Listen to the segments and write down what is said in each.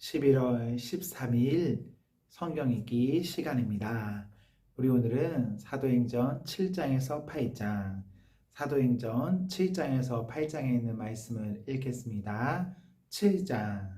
11월 13일 성경 읽기 시간입니다. 우리 오늘은 사도행전 7장에서 8장, 사도행전 7장에서 8장에 있는 말씀을 읽겠습니다. 7장.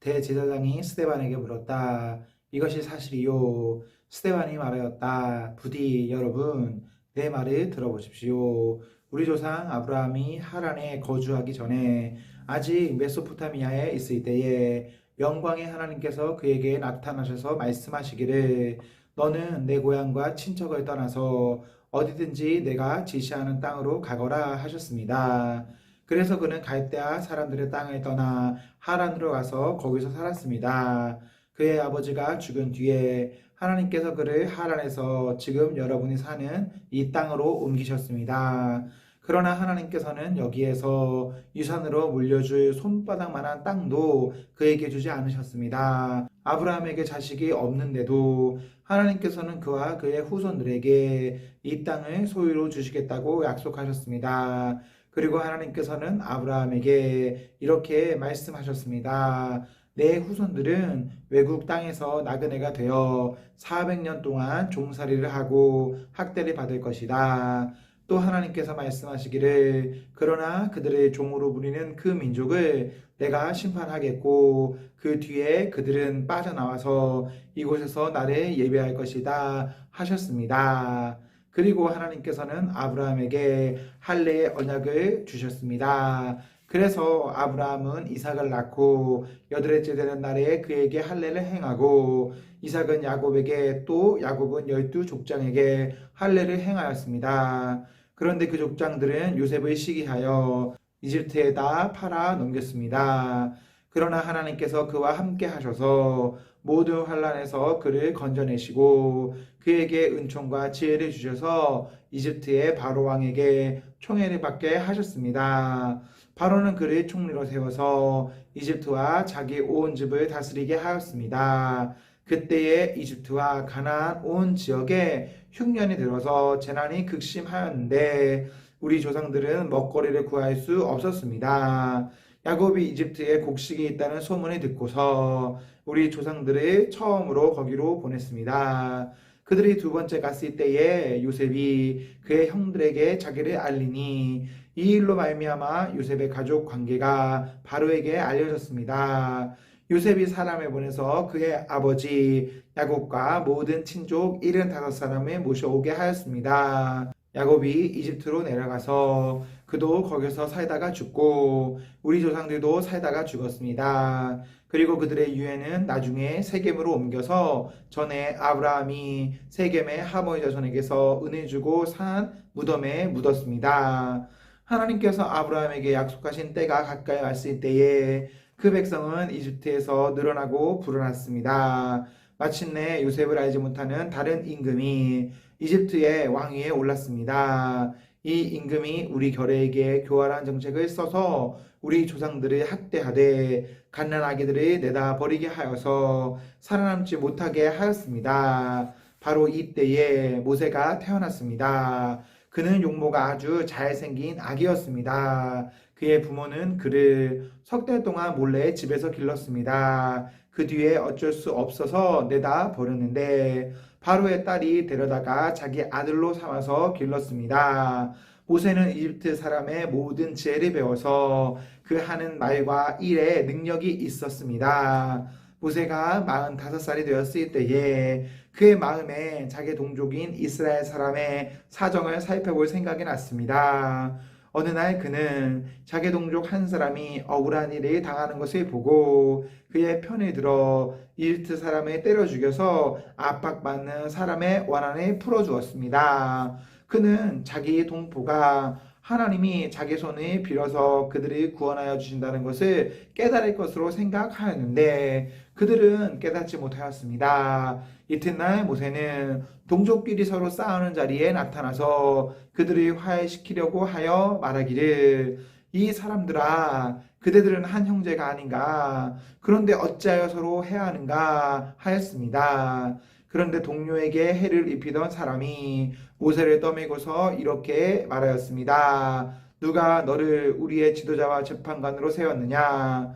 대제사장이 스테반에게 물었다. 이것이 사실이요. 스테반이 말하였다. 부디 여러분, 내 말을 들어보십시오. 우리 조상 아브라함이 하란에 거주하기 전에 아직 메소포타미아에 있을 때에 영광의 하나님께서 그에게 나타나셔서 말씀하시기를 너는 내 고향과 친척을 떠나서 어디든지 내가 지시하는 땅으로 가거라 하셨습니다. 그래서 그는 갈대아 사람들의 땅을 떠나 하란으로 가서 거기서 살았습니다. 그의 아버지가 죽은 뒤에 하나님께서 그를 하란에서 지금 여러분이 사는 이 땅으로 옮기셨습니다. 그러나 하나님께서는 여기에서 유산으로 물려줄 손바닥만한 땅도 그에게 주지 않으셨습니다. 아브라함에게 자식이 없는데도 하나님께서는 그와 그의 후손들에게 이 땅을 소유로 주시겠다고 약속하셨습니다. 그리고 하나님께서는 아브라함에게 이렇게 말씀하셨습니다. 내 후손들은 외국 땅에서 나그네가 되어 400년 동안 종살이를 하고 학대를 받을 것이다. 또 하나님께서 말씀하시기를 그러나 그들의 종으로 부리는 그 민족을 내가 심판하겠고 그 뒤에 그들은 빠져나와서 이곳에서 나를 예배할 것이다 하셨습니다. 그리고 하나님께서는 아브라함에게 할례의 언약을 주셨습니다. 그래서 아브라함은 이삭을 낳고 여드레째 되는 날에 그에게 할례를 행하고 이삭은 야곱에게 또 야곱은 열두 족장에게 할례를 행하였습니다. 그런데 그 족장들은 요셉을 시기하여 이집트에다 팔아 넘겼습니다. 그러나 하나님께서 그와 함께 하셔서 모든 환란에서 그를 건져내시고 그에게 은총과 지혜를 주셔서 이집트의 바로 왕에게 총애를 받게 하셨습니다. 바로는 그를 총리로 세워서 이집트와 자기 온 집을 다스리게 하였습니다. 그때에 이집트와 가나안 온 지역에 흉년이 들어서 재난이 극심하였는데 우리 조상들은 먹거리를 구할 수 없었습니다. 야곱이 이집트에 곡식이 있다는 소문을 듣고서 우리 조상들을 처음으로 거기로 보냈습니다. 그들이 두 번째 갔을 때에 요셉이 그의 형들에게 자기를 알리니 이 일로 말미암아 요셉의 가족 관계가 바로에게 알려졌습니다. 요셉이 사람을 보내서 그의 아버지 야곱과 모든 친족 75사람을 모셔오게 하였습니다. 야곱이 이집트로 내려가서 그도 거기서 살다가 죽고 우리 조상들도 살다가 죽었습니다. 그리고 그들의 유해는 나중에 세겜으로 옮겨서 전에 아브라함이 세겜의 하모이 자손에게서 은혜 주고 산 무덤에 묻었습니다. 하나님께서 아브라함에게 약속하신 때가 가까이 왔을 때에 그 백성은 이집트에서 늘어나고 불어났습니다. 마침내 요셉을 알지 못하는 다른 임금이 이집트의 왕위에 올랐습니다. 이 임금이 우리 결의에게 교활한 정책을 써서 우리 조상들을 학대하되 갓난아기들을 내다 버리게 하여서 살아남지 못하게 하였습니다. 바로 이때에 모세가 태어났습니다. 그는 용모가 아주 잘생긴 아기였습니다. 그의 부모는 그를 석 달 동안 몰래 집에서 길렀습니다. 그 뒤에 어쩔 수 없어서 내다 버렸는데 바로의 딸이 데려다가 자기 아들로 삼아서 길렀습니다. 모세는 이집트 사람의 모든 지혜를 배워서 그 하는 말과 일에 능력이 있었습니다. 모세가 45살이 되었을 때에 그의 마음에 자기 동족인 이스라엘 사람의 사정을 살펴볼 생각이 났습니다. 어느 날 그는 자기 동족 한 사람이 억울한 일을 당하는 것을 보고 그의 편을 들어 이집트 사람을 때려 죽여서 압박받는 사람의 원한을 풀어주었습니다. 그는 자기 동포가 하나님이 자기 손을 빌어서 그들을 구원하여 주신다는 것을 깨달을 것으로 생각하였는데 그들은 깨닫지 못하였습니다. 이튿날 모세는 동족끼리 서로 싸우는 자리에 나타나서 그들을 화해시키려고 하여 말하기를 이 사람들아 그대들은 한 형제가 아닌가 그런데 어찌하여 서로 해하는가 하였습니다. 그런데 동료에게 해를 입히던 사람이 모세를 떠밀고서 이렇게 말하였습니다. 누가 너를 우리의 지도자와 재판관으로 세웠느냐?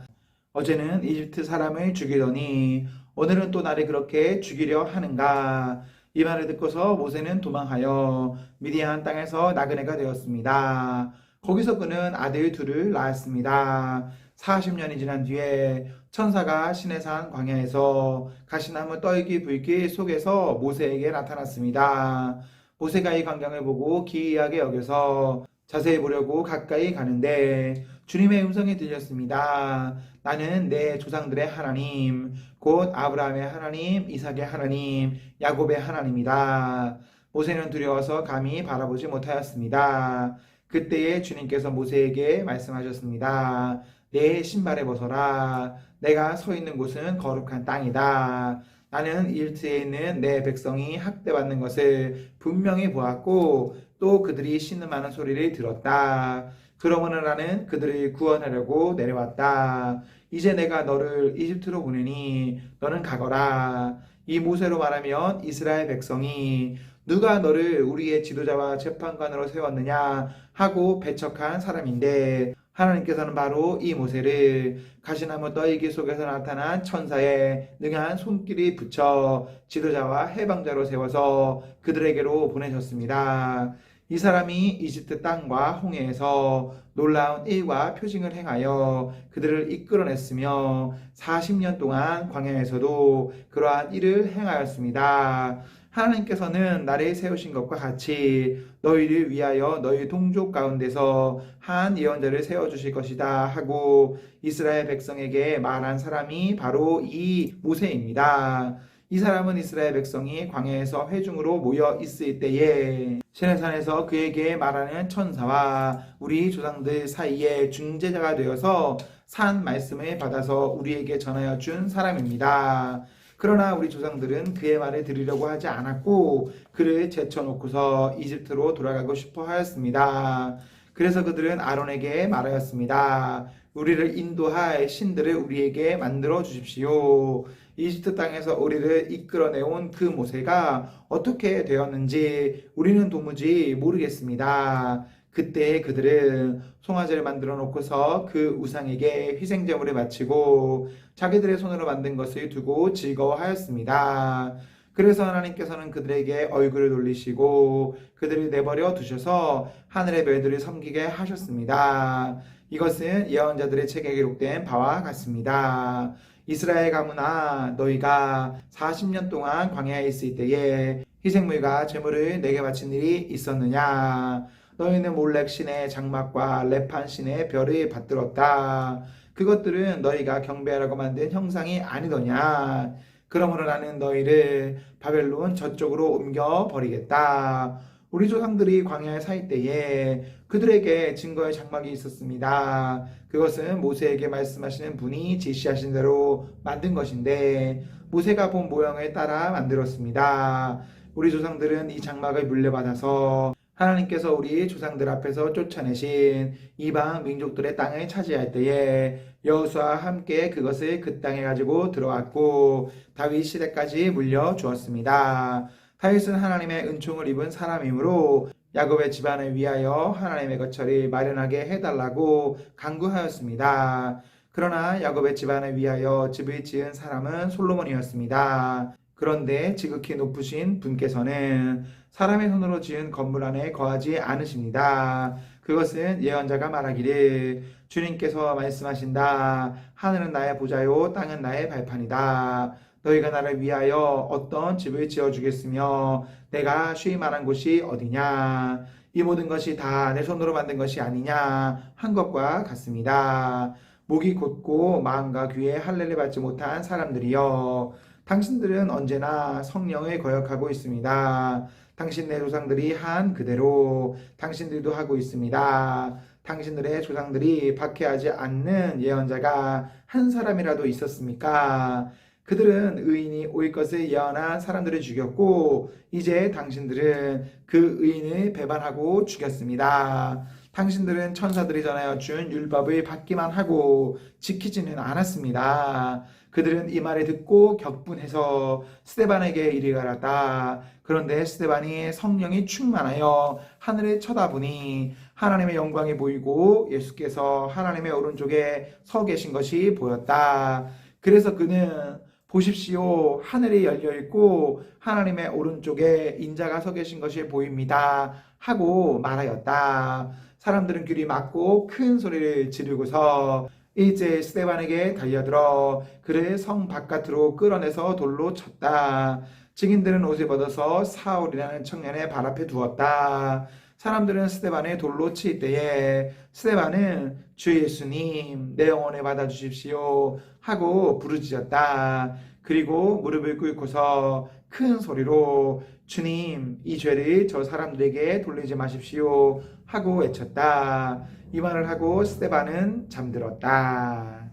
어제는 이집트 사람을 죽이더니 오늘은 또 나를 그렇게 죽이려 하는가? 이 말을 듣고서 모세는 도망하여 미디안 땅에서 나그네가 되었습니다. 거기서 그는 아들 둘을 낳았습니다. 40년이 지난 뒤에 천사가 시내산 광야에서 가시나무 떨기 불길 속에서 모세에게 나타났습니다. 모세가 이 광경을 보고 기이하게 여겨서 자세히 보려고 가까이 가는데 주님의 음성이 들렸습니다. 나는 내 조상들의 하나님, 곧 아브라함의 하나님, 이삭의 하나님, 야곱의 하나님이다. 모세는 두려워서 감히 바라보지 못하였습니다. 그때에 주님께서 모세에게 말씀하셨습니다. 내 신발에 벗어라. 내가 서 있는 곳은 거룩한 땅이다. 나는 일트에 있는 내 백성이 학대받는 것을 분명히 보았고 또 그들이 신음하는 소리를 들었다. 그러므로 나는 그들을 구원하려고 내려왔다. 이제 내가 너를 이집트로 보내니 너는 가거라. 이 모세로 말하면 이스라엘 백성이 누가 너를 우리의 지도자와 재판관으로 세웠느냐 하고 배척한 사람인데 하나님께서는 바로 이 모세를 가시나무 떠이기 속에서 나타난 천사의 능한 손길이 붙여 지도자와 해방자로 세워서 그들에게로 보내셨습니다. 이 사람이 이집트 땅과 홍해에서 놀라운 일과 표징을 행하여 그들을 이끌어냈으며 40년 동안 광야에서도 그러한 일을 행하였습니다. 하나님께서는 나를 세우신 것과 같이 너희를 위하여 너희 동족 가운데서 한 예언자를 세워 주실 것이다 하고 이스라엘 백성에게 말한 사람이 바로 이 모세입니다. 이 사람은 이스라엘 백성이 광야에서 회중으로 모여 있을 때에 시내산에서 그에게 말하는 천사와 우리 조상들 사이에 중재자가 되어서 산 말씀을 받아서 우리에게 전하여 준 사람입니다. 그러나 우리 조상들은 그의 말을 들으려고 하지 않았고 그를 제쳐놓고서 이집트로 돌아가고 싶어 하였습니다. 그래서 그들은 아론에게 말하였습니다. 우리를 인도할 신들을 우리에게 만들어 주십시오. 이집트 땅에서 우리를 이끌어내온 그 모세가 어떻게 되었는지 우리는 도무지 모르겠습니다. 그때 그들은 송아지를 만들어 놓고서 그 우상에게 희생제물을 바치고 자기들의 손으로 만든 것을 두고 즐거워하였습니다. 그래서 하나님께서는 그들에게 얼굴을 돌리시고 그들을 내버려 두셔서 하늘의 별들을 섬기게 하셨습니다. 이것은 예언자들의 책에 기록된 바와 같습니다. 이스라엘 가문아 너희가 40년 동안 광야에 있을 때에 희생물과 제물을 내게 바친 일이 있었느냐? 너희는 몰렉 신의 장막과 레판 신의 별을 받들었다. 그것들은 너희가 경배하라고 만든 형상이 아니더냐? 그러므로 나는 너희를 바벨론 저쪽으로 옮겨 버리겠다 우리 조상들이 광야에 살 때에 그들에게 증거의 장막이 있었습니다. 그것은 모세에게 말씀하시는 분이 지시하신 대로 만든 것인데 모세가 본 모형을 따라 만들었습니다. 우리 조상들은 이 장막을 물려받아서 하나님께서 우리 조상들 앞에서 쫓아내신 이방 민족들의 땅을 차지할 때에 여호수아와 함께 그것을 그 땅에 가지고 들어왔고 다윗 시대까지 물려 주었습니다. 다윗은 하나님의 은총을 입은 사람이므로 야곱의 집안을 위하여 하나님의 거처를 마련하게 해달라고 강구하였습니다. 그러나 야곱의 집안을 위하여 집을 지은 사람은 솔로몬이었습니다. 그런데 지극히 높으신 분께서는 사람의 손으로 지은 건물 안에 거하지 않으십니다. 그것은 예언자가 말하기를 주님께서 말씀하신다. 하늘은 나의 보좌요, 땅은 나의 발판이다. 너희가 나를 위하여 어떤 집을 지어 주겠으며 내가 쉬이 말한 곳이 어디냐 이 모든 것이 다 내 손으로 만든 것이 아니냐 한 것과 같습니다. 목이 곧고 마음과 귀에 할례를 받지 못한 사람들이여 당신들은 언제나 성령을 거역하고 있습니다. 당신네 조상들이 한 그대로 당신들도 하고 있습니다. 당신들의 조상들이 박해하지 않는 예언자가 한 사람이라도 있었습니까? 그들은 의인이 올 것을 예언한 사람들을 죽였고 이제 당신들은 그 의인을 배반하고 죽였습니다. 당신들은 천사들이 전하여 준 율법을 받기만 하고 지키지는 않았습니다. 그들은 이 말을 듣고 격분해서 스테반에게 이리 가랐다. 그런데 스테반이 성령이 충만하여 하늘을 쳐다보니 하나님의 영광이 보이고 예수께서 하나님의 오른쪽에 서 계신 것이 보였다. 그래서 그는 보십시오. 하늘이 열려 있고 하나님의 오른쪽에 인자가 서 계신 것이 보입니다. 하고 말하였다. 사람들은 귀리 막고 큰 소리를 지르고서 이제 스테반에게 달려들어 그를 성 바깥으로 끌어내서 돌로 쳤다. 증인들은 옷을 벗어서 사울이라는 청년의 발 앞에 두었다. 사람들은 스테반을 돌로 칠 때에 스테반은 주 예수님 내 영혼을 받아주십시오 하고 부르짖었다. 그리고 무릎을 꿇고서 큰 소리로 주님 이 죄를 저 사람들에게 돌리지 마십시오 하고 외쳤다. 이 말을 하고 스테반은 잠들었다.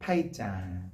8장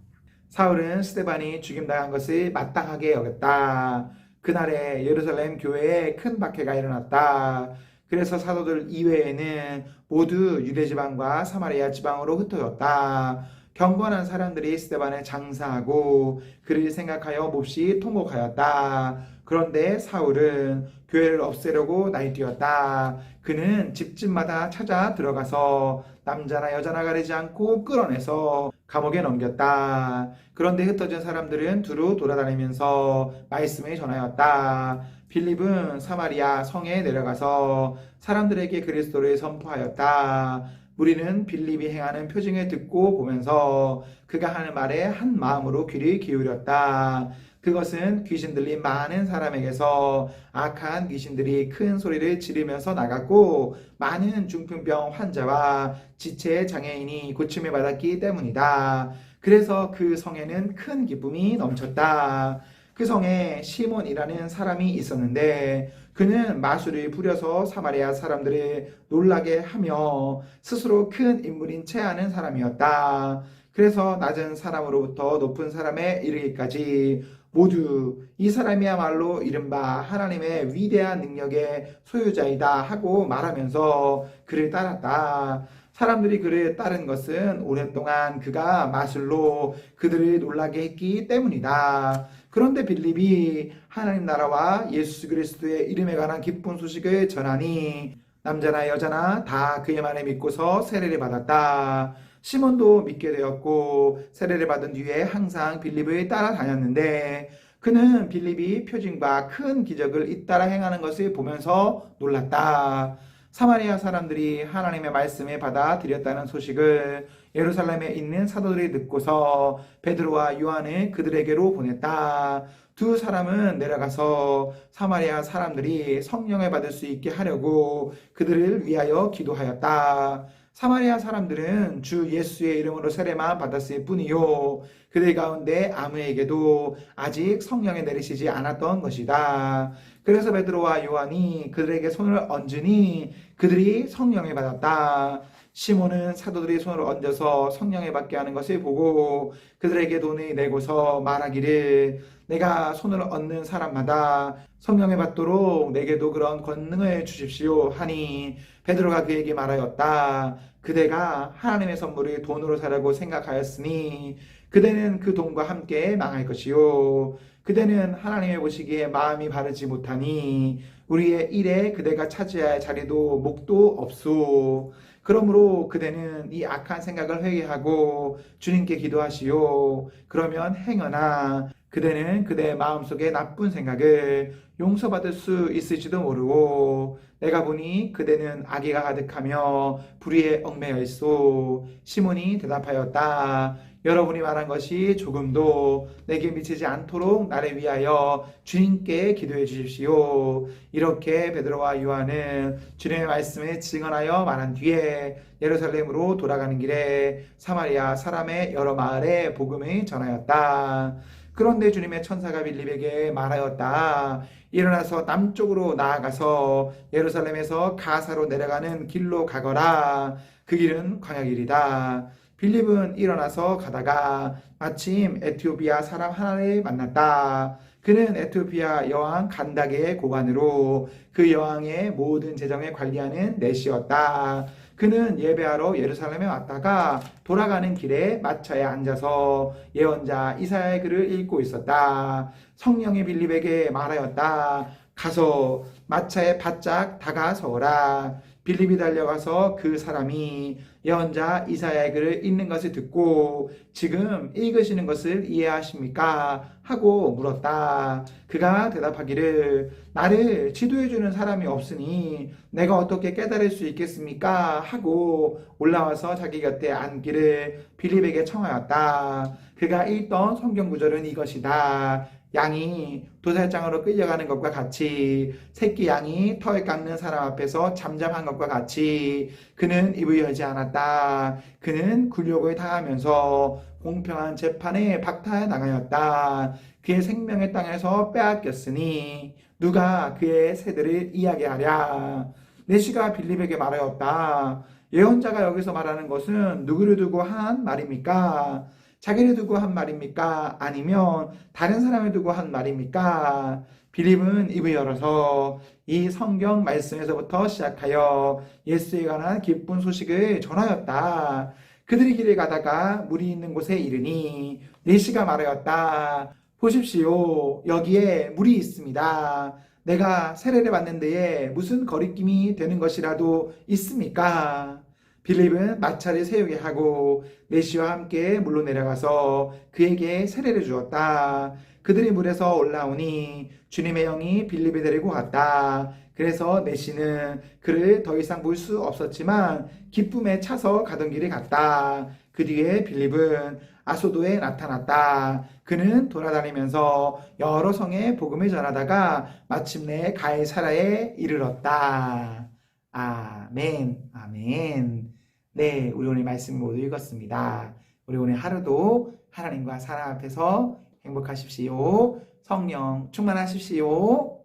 사울은 스테반이 죽임당한 것을 마땅하게 여겼다. 그날에 예루살렘 교회에 큰 박해가 일어났다. 그래서 사도들 이외에는 모두 유대 지방과 사마리아 지방으로 흩어졌다. 경건한 사람들이 스테반을 장사하고 그를 생각하여 몹시 통곡하였다. 그런데 사울은 교회를 없애려고 날뛰었다. 그는 집집마다 찾아 들어가서 남자나 여자나 가리지 않고 끌어내서 감옥에 넘겼다. 그런데 흩어진 사람들은 두루 돌아다니면서 말씀을 전하였다. 빌립은 사마리아 성에 내려가서 사람들에게 그리스도를 선포하였다. 우리는 빌립이 행하는 표징을 듣고 보면서 그가 하는 말에 한 마음으로 귀를 기울였다. 그것은 귀신 들린 많은 사람에게서 악한 귀신들이 큰 소리를 지르면서 나갔고 많은 중풍병 환자와 지체 장애인이 고침을 받았기 때문이다. 그래서 그 성에는 큰 기쁨이 넘쳤다. 그 성에 시몬이라는 사람이 있었는데 그는 마술을 부려서 사마리아 사람들을 놀라게 하며 스스로 큰 인물인 채 하는 사람이었다. 그래서 낮은 사람으로부터 높은 사람에 이르기까지 모두 이 사람이야말로 이른바 하나님의 위대한 능력의 소유자이다 하고 말하면서 그를 따랐다. 사람들이 그를 따른 것은 오랫동안 그가 마술로 그들을 놀라게 했기 때문이다. 그런데 빌립이 하나님 나라와 예수 그리스도의 이름에 관한 기쁜 소식을 전하니 남자나 여자나 다 그의 말에 믿고서 세례를 받았다. 시몬도 믿게 되었고 세례를 받은 뒤에 항상 빌립을 따라다녔는데 그는 빌립이 표징과 큰 기적을 잇따라 행하는 것을 보면서 놀랐다. 사마리아 사람들이 하나님의 말씀을 받아 들였다는 소식을 예루살렘에 있는 사도들이 듣고서 베드로와 요한을 그들에게로 보냈다. 두 사람은 내려가서 사마리아 사람들이 성령을 받을 수 있게 하려고 그들을 위하여 기도하였다. 사마리아 사람들은 주 예수의 이름으로 세례만 받았을 뿐이요. 그들 가운데 아무에게도 아직 성령이 내리시지 않았던 것이다. 그래서 베드로와 요한이 그들에게 손을 얹으니 그들이 성령을 받았다. 시몬은 사도들이 손을 얹어서 성령을 받게 하는 것을 보고 그들에게 돈을 내고서 말하기를 내가 손을 얹는 사람마다 성령을 받도록 내게도 그런 권능을 주십시오 하니 베드로가 그에게 말하였다. 그대가 하나님의 선물을 돈으로 사려고 생각하였으니 그대는 그 돈과 함께 망할 것이요. 그대는 하나님의 보시기에 마음이 바르지 못하니 우리의 일에 그대가 차지해야 할 자리도 목도 없소. 그러므로 그대는 이 악한 생각을 회개하고 주님께 기도하시오. 그러면 행여나 그대는 그대의 마음속에 나쁜 생각을 용서받을 수 있을지도 모르고 내가 보니 그대는 악의가 가득하며 불의에 얽매여 있소. 시몬이 대답하였다. 여러분이 말한 것이 조금도 내게 미치지 않도록 나를 위하여 주님께 기도해 주십시오. 이렇게 베드로와 요한은 주님의 말씀을 증언하여 말한 뒤에 예루살렘으로 돌아가는 길에 사마리아 사람의 여러 마을에 복음을 전하였다. 그런데 주님의 천사가 빌립에게 말하였다. 일어나서 남쪽으로 나아가서 예루살렘에서 가사로 내려가는 길로 가거라. 그 길은 광야길이다. 빌립은 일어나서 가다가 마침 에티오피아 사람 하나를 만났다. 그는 에티오피아 여왕 간다게의 고관으로 그 여왕의 모든 재정을 관리하는 내시였다. 그는 예배하러 예루살렘에 왔다가 돌아가는 길에 마차에 앉아서 예언자 이사야의 글을 읽고 있었다. 성령이 빌립에게 말하였다. 가서 마차에 바짝 다가서라. 빌립이 달려가서 그 사람이 예언자 이사야의 글을 읽는 것을 듣고 지금 읽으시는 것을 이해하십니까? 하고 물었다. 그가 대답하기를 나를 지도해주는 사람이 없으니 내가 어떻게 깨달을 수 있겠습니까? 하고 올라와서 자기 곁에 앉기를 빌립에게 청하였다. 그가 읽던 성경 구절은 이것이다. 양이 도살장으로 끌려가는 것과 같이 새끼 양이 털 깎는 사람 앞에서 잠잠한 것과 같이 그는 입을 열지 않았다. 그는 굴욕을 당하면서 공평한 재판에 박탈 당하였다. 그의 생명의 땅에서 빼앗겼으니 누가 그의 세대를 이야기하랴. 내시가 빌립에게 말하였다. 예언자가 여기서 말하는 것은 누구를 두고 한 말입니까? 자기를 두고 한 말입니까? 아니면 다른 사람을 두고 한 말입니까? 빌립은 입을 열어서 이 성경 말씀에서부터 시작하여 예수에 관한 기쁜 소식을 전하였다. 그들이 길을 가다가 물이 있는 곳에 이르니 내시가 말하였다. 보십시오. 여기에 물이 있습니다. 내가 세례를 받는 데에 무슨 거리낌이 되는 것이라도 있습니까? 빌립은 마차를 세우게 하고 메시와 함께 물로 내려가서 그에게 세례를 주었다. 그들이 물에서 올라오니 주님의 영이 빌립을 데리고 갔다. 그래서 메시는 그를 더 이상 볼 수 없었지만 기쁨에 차서 가던 길을 갔다. 그 뒤에 빌립은 아소도에 나타났다. 그는 돌아다니면서 여러 성에 복음을 전하다가 마침내 가이사라에 이르렀다. 아멘, 아멘. 네, 우리 오늘 말씀 모두 읽었습니다. 우리 오늘 하루도 하나님과 사람 앞에서 행복하십시오. 성령 충만하십시오.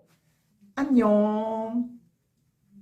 안녕.